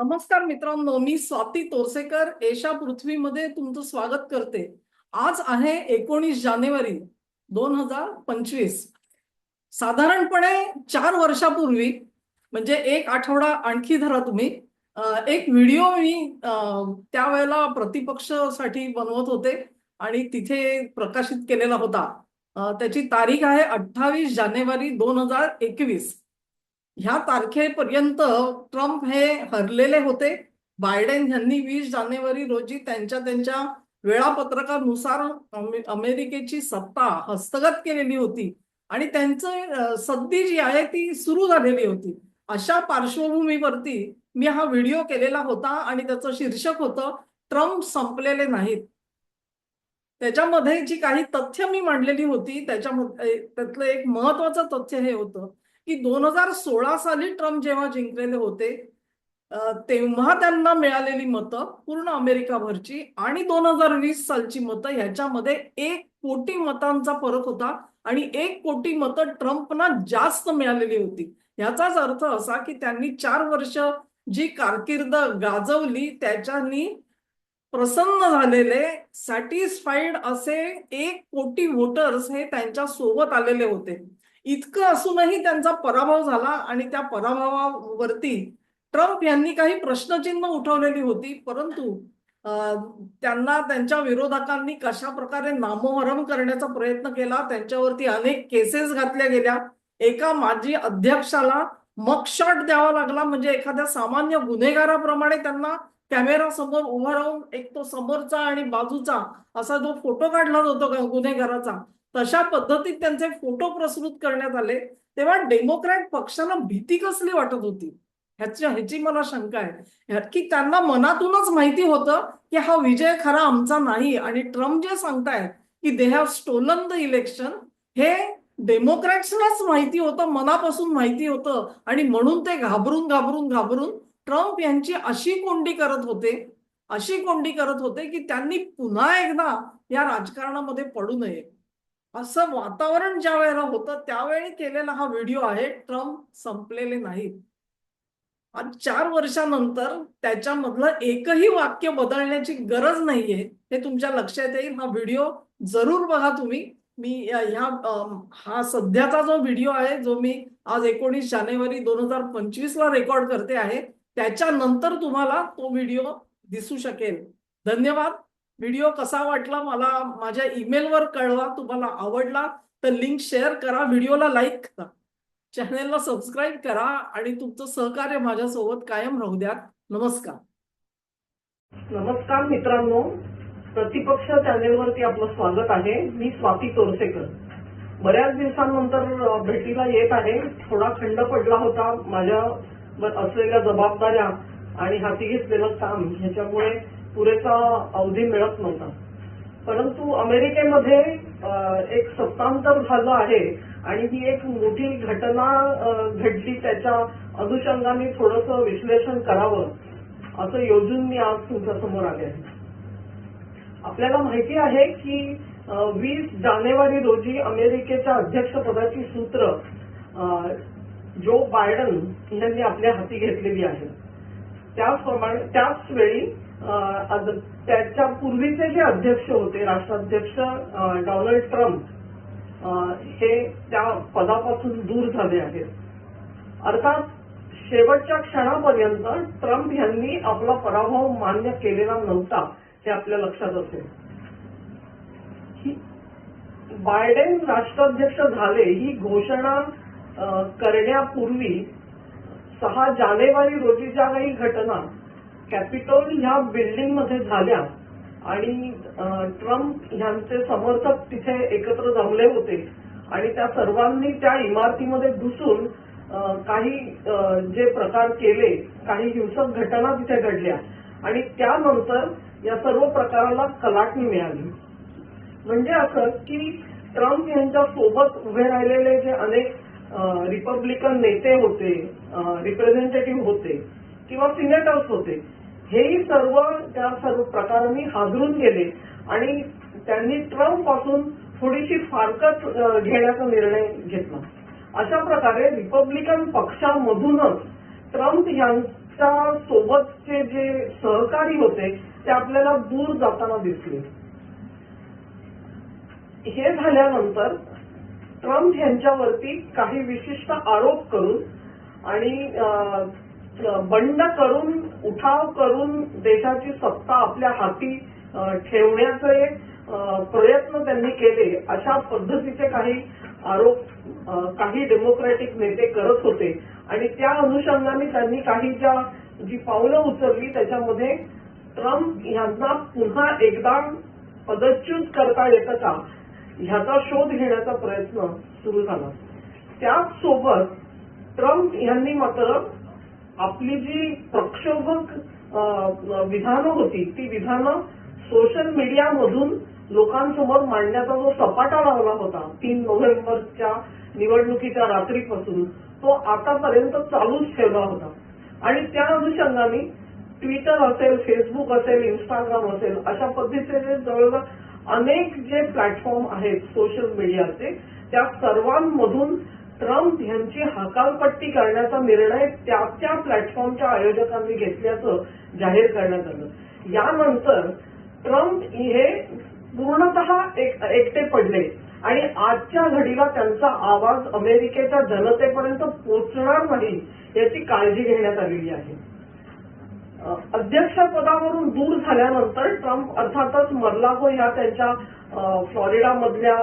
नमस्कार मित्रांनो मी स्वाती तोरसेकर एशा पृथ्वीमध्ये तुमचं स्वागत करते. आज आहे एकोणीस जानेवारी दोन हजार पंचवीस. साधारणपणे चार वर्षापूर्वी म्हणजे एक आठवडा आणखी धरा तुम्ही एक व्हिडिओ मी त्यावेळेला प्रतिपक्षसाठी बनवत होते आणि तिथे प्रकाशित केलेला होता. त्याची तारीख आहे अठ्ठावीस जानेवारी दोन हजार एकवीस. ह्या तारखेपर्यंत ट्रम्प हे हरलेले होते. बायडेन यांनी वीस जानेवारी रोजी त्यांच्या त्यांच्या वेळापत्रकानुसार अमेरिकेची सत्ता हस्तगत केलेली होती. आणि त्यांचं सद्दी जी आहे ती सुरू झालेली होती. अशा पार्श्वभूमीवरती मी हा व्हिडिओ केलेला होता आणि त्याचं शीर्षक होतं ट्रम्प संपलेले नाहीत. त्याच्यामध्ये जी काही तथ्य मी मांडलेली होती त्याच्यामध्ये त्यातलं एक महत्वाचं तथ्य हे होतं. की दोन हजार सोळा साली ट्रम्प जेव्हा जिंकलेले होते तेव्हा त्यांना मिळालेली मतं पूर्ण अमेरिकाभरची आणि दोन हजार वीस सालची मतं ह्याच्यामध्ये एक कोटी मतांचा फरक होता आणि एक कोटी मतं ट्रम्पना जास्त मिळालेली होती. ह्याचाच अर्थ असा की त्यांनी चार वर्ष जी कारकीर्द गाजवली त्याच्यानी प्रसन्न झालेले सॅटिस्फाईड असे एक कोटी वोटर्स हे त्यांच्यासोबत आलेले होते. इतकं असूनही त्यांचा पराभव झाला आणि त्या पराभवावरती ट्रम्प यांनी काही प्रश्नचिन्ह उठवलेली होती. परंतु त्यांना त्यांच्या विरोधकांनी कशा प्रकारे नामोहरम करण्याचा प्रयत्न केला त्यांच्यावरती अनेक केसेस घातल्या गेल्या. एका माजी अध्यक्षाला मगशॉट द्यावा लागला म्हणजे एखाद्या सामान्य गुन्हेगाराप्रमाणे त्यांना कॅमेरा समोर उभा राहून एक तो समोरचा आणि बाजूचा असा जो फोटो काढला जातो गुन्हेगाराचा तशा पद्धतीत त्यांचे फोटो प्रस्तुत करण्यात आले तेव्हा डेमोक्रॅट पक्षाला भीती कसली वाटत होती? ह्याची ह्याची मला शंका आहे. की त्यांना मनातूनच माहिती होतं की हा विजय खरा आमचा नाही आणि ट्रम्प जे सांगतायत की they have stolen the election हे डेमोक्रॅट्सलाच माहिती होतं मनापासून माहिती होतं आणि म्हणून ते घाबरून घाबरून घाबरून ट्रम्प यांची अशी कोंडी करत होते अशी कोंडी करत होते की त्यांनी पुन्हा एकदा या राजकारणामध्ये पडू नये. असं वातावरण ज्या वेळेला होतं त्यावेळी केलेला हा व्हिडिओ आहे ट्रम्प संपलेले नाहीत. आज चार वर्षानंतर त्याच्यामधलं एकही वाक्य बदलण्याची गरज नाहीये हे तुमच्या लक्षात येईल. हा व्हिडिओ जरूर बघा तुम्ही. मी ह्या हा सध्याचा जो व्हिडिओ आहे जो मी आज एकोणीस जानेवारी दोन हजार पंचवीस ला रेकॉर्ड करते आहे त्याच्यानंतर तुम्हाला तो व्हिडिओ दिसू शकेल. धन्यवाद. व्हिडिओ कसा वाटला मला माझ्या ईमेलवर कळवा तुम्हाला आवडला तर लिंक शेअर करा व्हिडिओला लाईक करा. चॅनेलला सबस्क्राईब करा आणि तुमचं सहकार्य माझ्यासोबत कायम राहू द्या. नमस्कार. नमस्कार मित्रांनो. प्रतिपक्ष चॅनेलवरती आपलं स्वागत आहे. मी स्वाती तोरसेकर. बऱ्याच दिवसांनंतर भेटीला येत आहे. थोडा खंड पडला होता माझ्या असलेल्या जबाबदाऱ्या आणि हाती घेतलेलं काम. ह्याच्यामुळे पुरेसा अवधी मिळत नव्हता. परंतु अमेरिकेमध्ये एक सत्तांतर झालं आहे आणि ही एक मोठी घटना घडली त्याच्या अनुषंगाने थोडस विश्लेषण करावं असं योजून मी आज तुमच्यासमोर आले आहे. आपल्याला माहिती आहे की वीस जानेवारी रोजी अमेरिकेच्या अध्यक्षपदाची सूत्र जो बायडन यांनी आपल्या हाती घेतलेली आहे. त्याचप्रमाणे त्याच वेळी त्याच्या पूर्वीचे जे अध्यक्ष होते राष्ट्राध्यक्ष डोनाल्ड ट्रम्प हे त्या पदापासून दूर झाले आहेत. अर्थात शेवटच्या क्षणापर्यंत ट्रम्प यांनी आपला पराभव मान्य केलेला नव्हता हे आपल्या लक्षात असेल. बायडेन राष्ट्राध्यक्ष झाले ही घोषणा करण्यापूर्वी सहा जानेवारी रोजी ज्या काही घटना कॅपिटॉल ह्या बिल्डिंगमध्ये झाल्या आणि ट्रम्प यांचे समर्थक तिथे एकत्र जमले होते. आणि त्या सर्वांनी त्या इमारतीमध्ये घुसून काही जे प्रकार केले काही हिंसक घटना तिथे घडल्या. आणि त्यानंतर या सर्व प्रकाराला कलाटणी मिळाली. म्हणजे असं की ट्रम्प यांच्या सोबत उभे राहिलेले जे अनेक रिपब्लिकन नेते होते रिप्रेझेंटेटिव्ह होते किंवा सिनेटर्स होते हेही सर्व त्या सर्व प्रकारांनी हादरून गेले. आणि त्यांनी ट्रम्पपासून थोडीशी फारकत घेण्याचा निर्णय घेतला. अशा प्रकारे रिपब्लिकन पक्षामधूनच ट्रम्प यांच्या सोबतचे जे सहकारी होते ते आपल्याला दूर जाताना दिसले. हे झाल्यानंतर ट्रम्प यांच्यावरती काही विशिष्ट आरोप करून आणि बंड करून उठाव करून देशाची सत्ता आपल्या हाती ठेवण्याचे प्रयत्न त्यांनी केले अशा पद्धतीचे काही आरोप काही डेमोक्रॅटिक नेते करत होते. आणि त्या अनुषंगाने त्यांनी काही ज्या जी पावलं उचलली त्याच्यामध्ये ट्रम्प यांना पुन्हा एकदा पदच्युत करता येतं का? ह्याचा शोध घेण्याचा प्रयत्न सुरू झाला. त्याचसोबत ट्रम्प यांनी मात्र आपली जी प्रक्षोभक विधानं होती ती विधानं सोशल मीडियामधून लोकांसमोर मांडण्याचा जो सपाटा लावला होता तीन नोव्हेंबरच्या निवडणुकीच्या रात्रीपासून तो आतापर्यंत चालूच ठेवला होता. आणि त्या अनुषंगाने ट्विटर असेल फेसबुक असेल इंस्टाग्राम असेल अशा पद्धतीचे जवळजवळ अनेक जे प्लॅटफॉर्म आहेत सोशल मीडियाचे त्या सर्वांमधून ट्रम्प यांची हकालपट्टी करण्याचा निर्णय त्या त्या प्लॅटफॉर्मच्या आयोजकांनी घेतल्याचं जाहीर करण्यात आलं. यानंतर ट्रम्प हे पूर्णतः एक एकटे पडले आणि आजच्या घडीला त्यांचा आवाज अमेरिकेच्या जनतेपर्यंत पोचणार नाही याची काळजी घेण्यात आलेली आहे. अध्यक्षपदावरून दूर झाल्यानंतर ट्रम्प अर्थातच मर्लागो ह्या त्यांच्या अ, फ्लॉरिडामधल्या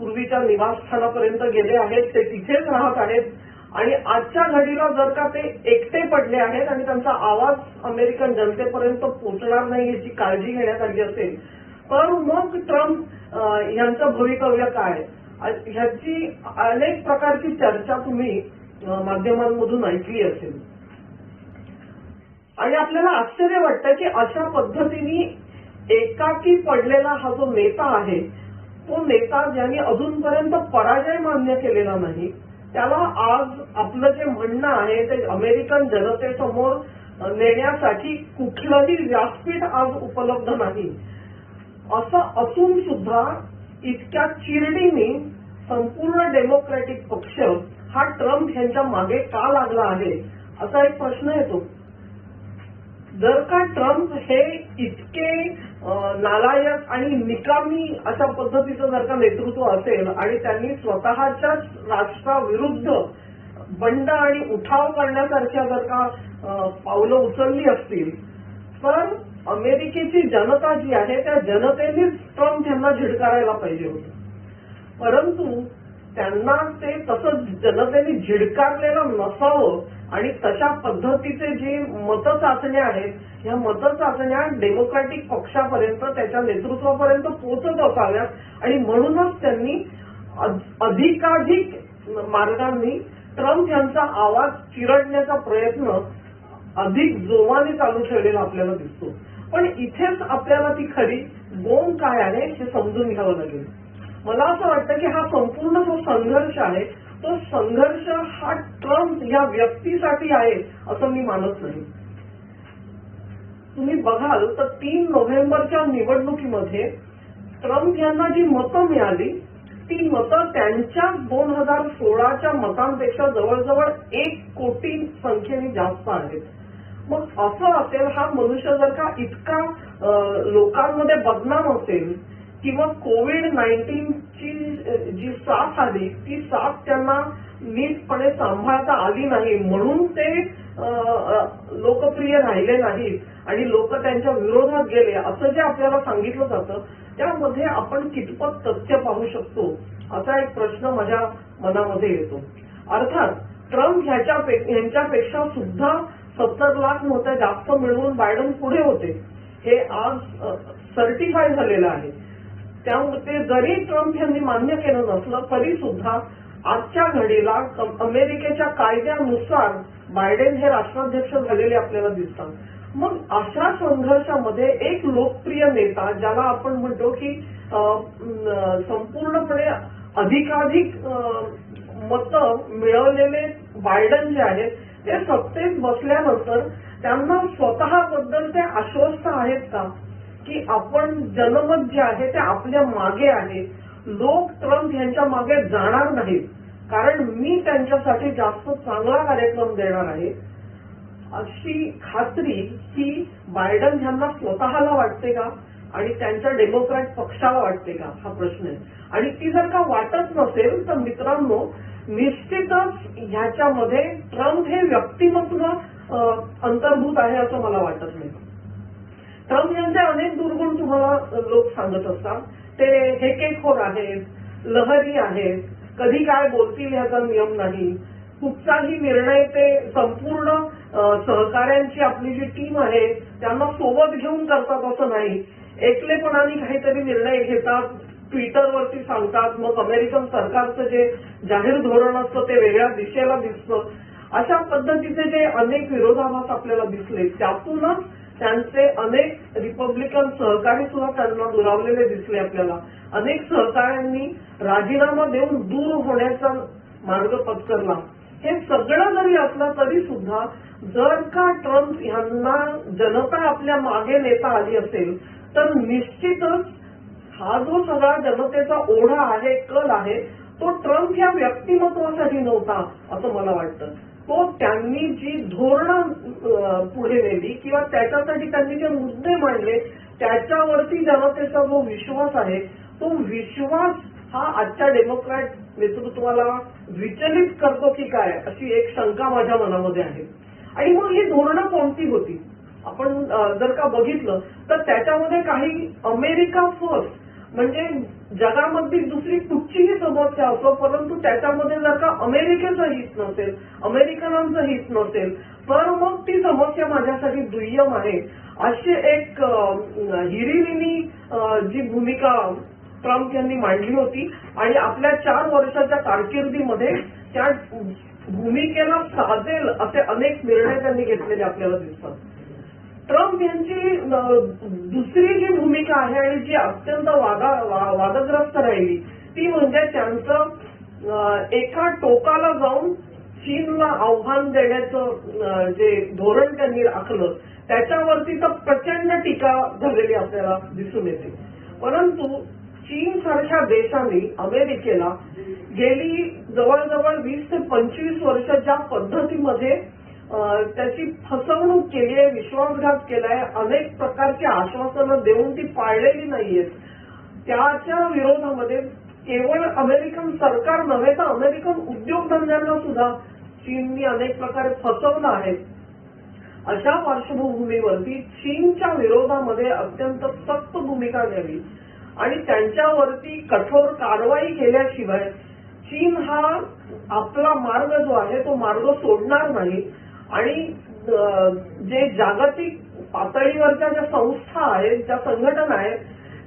पूर्वीच्या निवासस्थानापर्यंत गेले आहेत ते तिथेच राहत आहेत. आणि आजच्या घडीला जर का ते एकटे पडले आहेत आणि त्यांचा आवाज अमेरिकन जनतेपर्यंत पोहोचणार नाही याची काळजी घेण्यात आली असेल तर मग ट्रम्प यांचं भवितव्य काय? ह्याची अनेक प्रकारची चर्चा तुम्ही माध्यमांमधून ऐकली असेल. आणि आपल्याला आश्चर्य वाटतं की अशा पद्धतीने एकाकी पडलेला हा जो नेता आहे तो नेता ज्यांनी अजूनपर्यंत पराजय मान्य केलेला नाही त्याला आज आपलं जे म्हणणं आहे ते अमेरिकन जनतेसमोर नेण्यासाठी कुठलंही व्यासपीठ आज उपलब्ध नाही. असं असून सुद्धा इतक्या चिरडीने संपूर्ण डेमोक्रॅटिक पक्ष हा ट्रम्प यांच्या मागे का लागला आहे असा एक प्रश्न येतो. जर का ट्रम्प हे इतके नालायक आणि निकामी अशा पद्धतीचं जर का नेतृत्व असेल आणि त्यांनी स्वतःच्याच राष्ट्राविरुद्ध बंड आणि उठाव करण्यासारख्या जर का पावलं उचलली असतील तर अमेरिकेची जनता जी आहे त्या जनतेनेच ट्रम्प यांना झिडकारायला पाहिजे होतं. परंतु त्यांना ते तसं जनतेने झिडकारलेलं नसावं आणि तशा पद्धतीचे जे मतचाचण्या आहेत ह्या मतचाचण्या डेमोक्रॅटिक पक्षापर्यंत त्याच्या नेतृत्वापर्यंत पोहोचत असाव्यात. आणि म्हणूनच त्यांनी अधिकाधिक मार्गांनी ट्रम्प यांचा आवाज चिरडण्याचा प्रयत्न अधिक जोमाने चालू ठेवलेला आपल्याला दिसतो. पण इथेच आपल्याला ती खरी बोंब काय आहे हे समजून घ्यावं लागेल. मला असं वाटतं की हा संपूर्ण जो संघर्ष आहे तो संघर्ष हा ट्रम्प या व्यक्तीसाठी आहे असं मी मानत नाही. तुम्ही बघाल तर तीन नोव्हेंबरच्या निवडणुकीमध्ये ट्रम्प यांना जी मतं मिळाली ती मतं त्यांच्या दोन हजार सोळाच्या मतांपेक्षा जवळजवळ एक कोटी संख्येने जास्त आहेत. मग असं असेल हा मनुष्य जर का इतका लोकांमध्ये बदनाम असेल किंवा कोविड नाईन्टीनची जी साथ आली ती साथ त्यांना नीटपणे सांभाळता आली नाही. म्हणून ते लोकप्रिय राहिले नाहीत आणि लोक त्यांच्या विरोधात गेले. असं जे आपल्याला सांगितलं जातं त्यामध्ये आपण कितपत तथ्य पाहू शकतो? असा एक प्रश्न माझ्या मनामध्ये येतो. अर्थात ट्रम्प ह्याच्या ह्यांच्यापेक्षा सुद्धा सत्तर लाख मतं जास्त मिळवून बायडन पुढे होते. हे आज सर्टिफाय झालेलं आहे. त्यामुळे ते जरी ट्रम्प यांनी मान्य केलं नसलं तरी सुद्धा आजच्या घडीला अमेरिकेच्या कायद्यानुसार बायडेन हे राष्ट्राध्यक्ष झालेले आपल्याला दिसतात. मग अशा संघर्षामध्ये एक लोकप्रिय नेता ज्याला आपण म्हणतो की संपूर्णपणे अधिकाधिक मतं मिळवलेले बायडन जे आहेत ते सत्तेत बसल्यानंतर त्यांना स्वतःबद्दल ते आश्वस्त आहेत का? की आपण जनमत जे आहे ते आपल्या मागे आहे. लोक ट्रम्प यांच्या मागे जाणार नाहीत. कारण मी त्यांच्यासाठी जास्त चांगला कार्यक्रम देणार आहे. अशी खात्री ही बायडन यांना स्वतःला वाटते का? आणि त्यांच्या डेमोक्रॅट पक्षाला वाटते का? हा प्रश्न आहे. आणि ती जर का वाटत नसेल तर मित्रांनो निश्चितच ह्याच्यामध्ये ट्रम्प हे व्यक्तिमत्व अंतर्भूत आहे असं मला वाटत नाही. ट्रम्प यांचे अनेक दुर्गुण तुम्हाला लोक सांगत असतात. ते हेकेखोर आहेत लहरी आहेत. कधी काय बोलतील याचा नियम नाही. कुठचाही निर्णय ते संपूर्ण सहकाऱ्यांची आपली जी टीम आहे त्यांना सोबत घेऊन करतात असं नाही. एकलेपणाने काहीतरी निर्णय घेतात ट्विटरवरती सांगतात मग अमेरिकन सरकारचं जे जाहीर धोरण असतं ते वेगळ्या दिशेला दिसतं. अशा पद्धतीचे जे अनेक विरोधाभास आपल्याला दिसले त्यातूनच त्यांचे अनेक रिपब्लिकन सहकारी सुद्धा त्यांना दुरावलेले दिसले आपल्याला. अनेक सहकाऱ्यांनी राजीनामा देऊन दूर होण्याचा मार्ग पत्करला. हे सगळं जरी असलं तरी सुद्धा जर का ट्रम्प यांना जनता आपल्या मागे नेता आली असेल तर निश्चितच हा जो सगळा जनतेचा ओढा आहे कल आहे तो ट्रम्प या व्यक्तिमत्वासाठी नव्हता असं मला वाटतं. तो त्यांनी जी धोरणं पुढे नेली किंवा त्याच्यासाठी त्यांनी जे मुद्दे मांडले त्याच्यावरती जनतेचा जो विश्वास आहे तो विश्वास हा आजच्या डेमोक्रॅट नेतृत्वाला विचलित करतो की काय अशी एक शंका माझ्या मनामध्ये आहे. आणि मग ही धोरणं कोणती होती? आपण जर का बघितलं तर त्याच्यामध्ये काही अमेरिका फर्स्ट म्हणजे जगामधली दुसरी कुठचीही समस्या असो परंतु त्याच्यामध्ये जर का अमेरिकेचं हित नसेल अमेरिकनांचं हित नसेल तर मग ती समस्या माझ्यासाठी दुय्यम आहे. अशी एक अं, हिरिरीनी जी भूमिका ट्रम्प यांनी मांडली होती आणि आपल्या चार वर्षाच्या कारकिर्दीमध्ये त्या भूमिकेला साजेल असे अनेक निर्णय त्यांनी घेतलेले आपल्याला दिसतात. ट्रम्प यांची दुसरी जी भूमिका आहे आणि जी अत्यंत वादा वादग्रस्त राहिली ती म्हणजे त्यांचं एका टोकाला जाऊन चीनला आव्हान देण्याचं जे धोरण त्यांनी आखलं त्याच्यावरती तर प्रचंड टीका झालेली आपल्याला दिसून येते. परंतु चीन सारख्या देशांनी अमेरिकेला गेली जवळजवळ वीस ते पंचवीस वर्ष ज्या पद्धतीमध्ये त्याची फसवणूक केली आहे विश्वासघात केलाय अनेक प्रकारची आश्वासनं देऊन ती पाळलेली नाहीयेत. त्याच्या विरोधामध्ये केवळ अमेरिकन सरकार नव्हे तर अमेरिकन उद्योगधंद्यांना सुद्धा चीननी अनेक प्रकारे फसवलं आहे. अशा पार्श्वभूमीवरती चीनच्या विरोधामध्ये अत्यंत सक्त भूमिका घ्यावी आणि त्यांच्यावरती कठोर कारवाई केल्याशिवाय चीन हा आपला मार्ग जो आहे तो मार्ग सोडणार नाही. आणि जे जागतिक पातळीवरच्या ज्या संस्था आहेत ज्या संघटना आहेत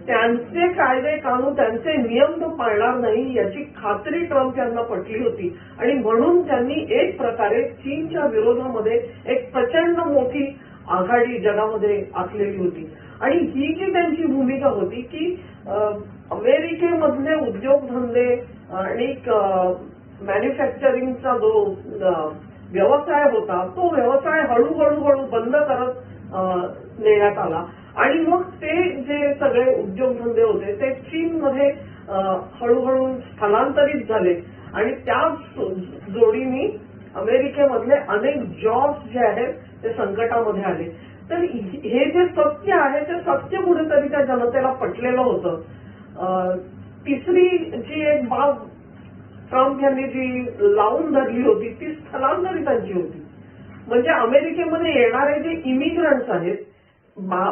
त्यांचे कायदे कानून त्यांचे नियम तो पाळणार नाही याची खात्री ट्रम्प यांना पटली होती. आणि म्हणून त्यांनी एक प्रकारे चीनच्या विरोधामध्ये एक प्रचंड मोठी आघाडी जगामध्ये आखलेली होती. आणि ही जी त्यांची भूमिका होती की अमेरिकेमधले उद्योगधंदे आणि मॅन्युफॅक्चरिंगचा जो व्यवसाय होता तो व्यवसाय हळूहळू हळू बंद करत नेण्यात आला. आणि मग ते जे सगळे उद्योगधंदे होते ते चीनमध्ये हळूहळू स्थलांतरित झाले. आणि त्या जोडीने अमेरिकेमधले अनेक जॉब्स जे आहेत ते संकटामध्ये आले. तर हे जे सत्य आहे ते सत्य कुठेतरी त्या जनतेला पटलेलं होतं. अ, तिसरी जी एक बाब ट्रम्प यांनी जी लावून धरली होती ती स्थलांतरितांची होती. म्हणजे अमेरिकेमध्ये येणारे जे इमिग्रंट्स आहेत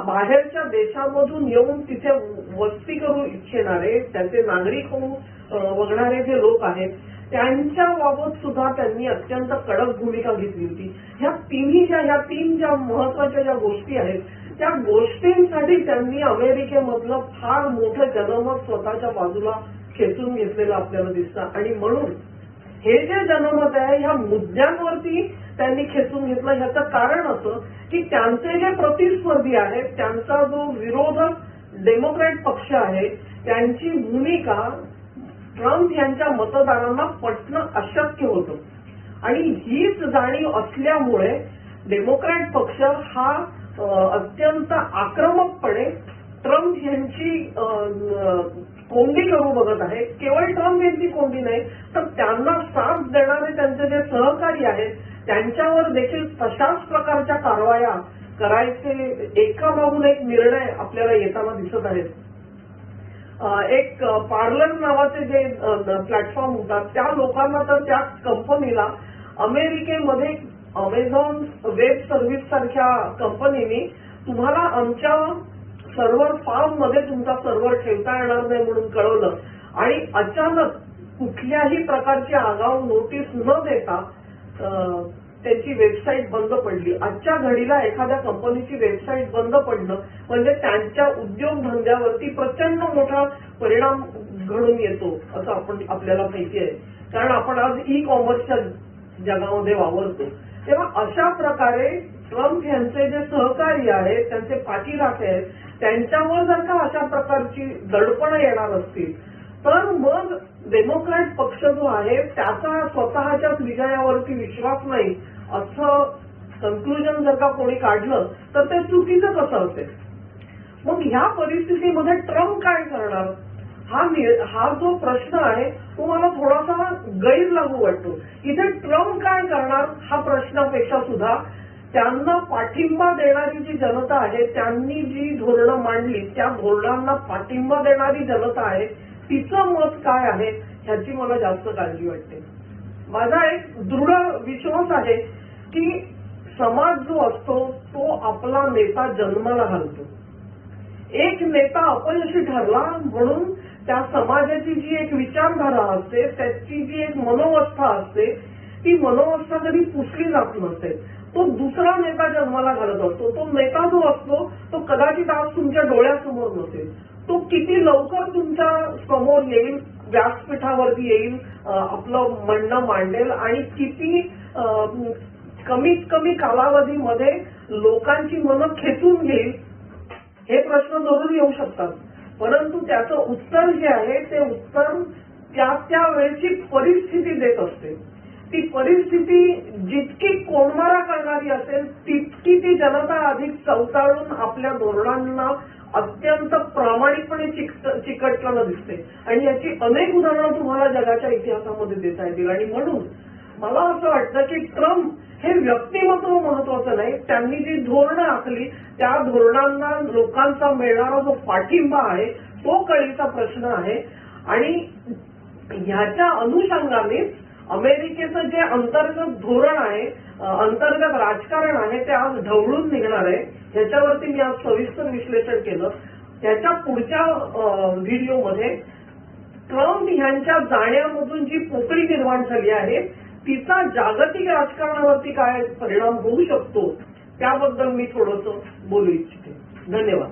बाहेरच्या देशामधून येऊन तिथे वस्ती करू इच्छिणारे त्याचे नागरिक होऊन बघणारे जे लोक आहेत त्यांच्या बाबत सुद्धा त्यांनी अत्यंत कडक भूमिका घेतली होती. ह्या तिन्ही ज्या ह्या तीन ज्या महत्त्वाच्या ज्या गोष्टी आहेत त्या गोष्टींसाठी त्यांनी अमेरिकेमधलं फार मोठं जनमत स्वतःच्या बाजूला खेचून घेतलेलं आपल्याला दिसतं. आणि म्हणून हे जे जनमत आहे ह्या मुद्द्यांवरती त्यांनी खेचून घेतलं. ह्याचं कारण असं की त्यांचे जे प्रतिस्पर्धी आहेत त्यांचा जो विरोधक डेमोक्रॅट पक्ष आहे त्यांची भूमिका ट्रम्प यांच्या मतदारांना पटणं अशक्य होतं. आणि हीच जाणीव असल्यामुळे डेमोक्रॅट पक्ष हा अत्यंत आक्रमकपणे ट्रम्प यांची कोंडी करू बघत आहे. केवळ ट्रम्प यांची कोंडी नाही तर त्यांना साथ देणारे त्यांचे जे सहकारी आहेत त्यांच्यावर देखील तशाच प्रकारच्या कारवाया करायचे एका मागून एक निर्णय आपल्याला येताना दिसत आहेत. एक पार्लर नावाचे जे प्लॅटफॉर्म होतात त्या लोकांना तर त्या कंपनीला अमेरिकेमध्ये अमेझॉन वेब सर्व्हिस सारख्या कंपनीनी तुम्हाला आमच्या सर्व्हर फार्ममध्ये तुमचा सर्व्हर ठेवता येणार नाही म्हणून कळवलं. आणि अचानक कुठल्याही प्रकारची आगाऊ नोटीस न देता त्यांची वेबसाईट बंद पडली. आजच्या घडीला एखाद्या कंपनीची वेबसाईट बंद पडणं म्हणजे त्यांच्या उद्योगधंद्यावरती प्रचंड मोठा परिणाम घडून येतो असं आपण आपल्याला माहिती आहे. कारण आपण आज ई कॉमर्सच्या जगामध्ये वावरतो. तेव्हा अशा प्रकारे ट्रम्प यांचे जे सहकारी आहेत त्यांचे पाठीराखे आहेत त्यांच्यावर जर का अशा प्रकारची दडपणं येणार असतील तर मग डेमोक्रॅट पक्ष जो आहे त्याचा स्वतःच्याच विजयावरती विश्वास नाही असं कन्क्लुजन जर का कोणी काढलं तर ते चुकीचं कसं असेल? मग ह्या परिस्थितीमध्ये ट्रम्प काय करणार? हा हा जो प्रश्न आहे तो मला थोडासा गैर लागू वाटतो. इथे ट्रम्प काय करणार हा प्रश्नापेक्षा सुद्धा त्यांना पाठिंबा देणारी जी जनता आहे त्यांनी जी धोरणं मांडली त्या धोरणांना पाठिंबा देणारी जनता आहे तिचं मत काय आहे ह्याची मला जास्त काळजी वाटते. माझा एक दृढ विश्वास आहे की समाज जो असतो तो आपला नेता जन्माला घालतो. एक नेता अपयशी ठरला म्हणून त्या समाजाची जी एक विचारधारा असते त्याची जी एक मनोवस्था असते ती मनोवस्था कधी पुसली जात नसते. तो दुसरा नेता जन्माला घालत असतो तो नेता जो असतो तो कदाचित आज तुमच्या डोळ्यासमोर नसेल. तो किती लवकर तुमच्यासमोर येईल व्यासपीठावरती येईल आपलं म्हणणं मांडेल आणि किती कमीत कमी कालावधीमध्ये लोकांची मनं खेचून घेईल हे प्रश्न जरूर येऊ शकतात. परंतु त्याचं उत्तर जे आहे ते उत्तर त्या त्या वेळची परिस्थिती देत असते. ती परिस्थिती जितकी कोंडमारा करणारी असेल तितकी ती जनता अधिक चवताळून आपल्या धोरणांना अत्यंत प्रामाणिकपणे चिकटताना दिसते. आणि याची अनेक उदाहरणं तुम्हाला जगाच्या इतिहासामध्ये देता येतील. आणि म्हणून मला असं वाटतं की ट्रम्प हे व्यक्तिमत्व महत्वाचं नाही त्यांनी जी धोरणं आखली त्या धोरणांना लोकांचा मिळणारा जो पाठिंबा आहे तो कळीचा प्रश्न आहे. आणि ह्याच्या अनुषंगानेच हो. अमेरिकेचं जे अंतर्गत धोरण आहे अंतर्गत राजकारण आहे ते आज ढवळून निघणार आहे. याच्यावरती मी आज सविस्तर विश्लेषण केलं. त्याच्या पुढच्या व्हिडिओमध्ये ट्रम्प यांच्या जाण्यामधून जी पोकळी निर्माण झाली आहे तिचा जागतिक राजकारणावरती काय परिणाम होऊ शकतो त्याबद्दल मी थोडस बोलू इच्छिते. धन्यवाद.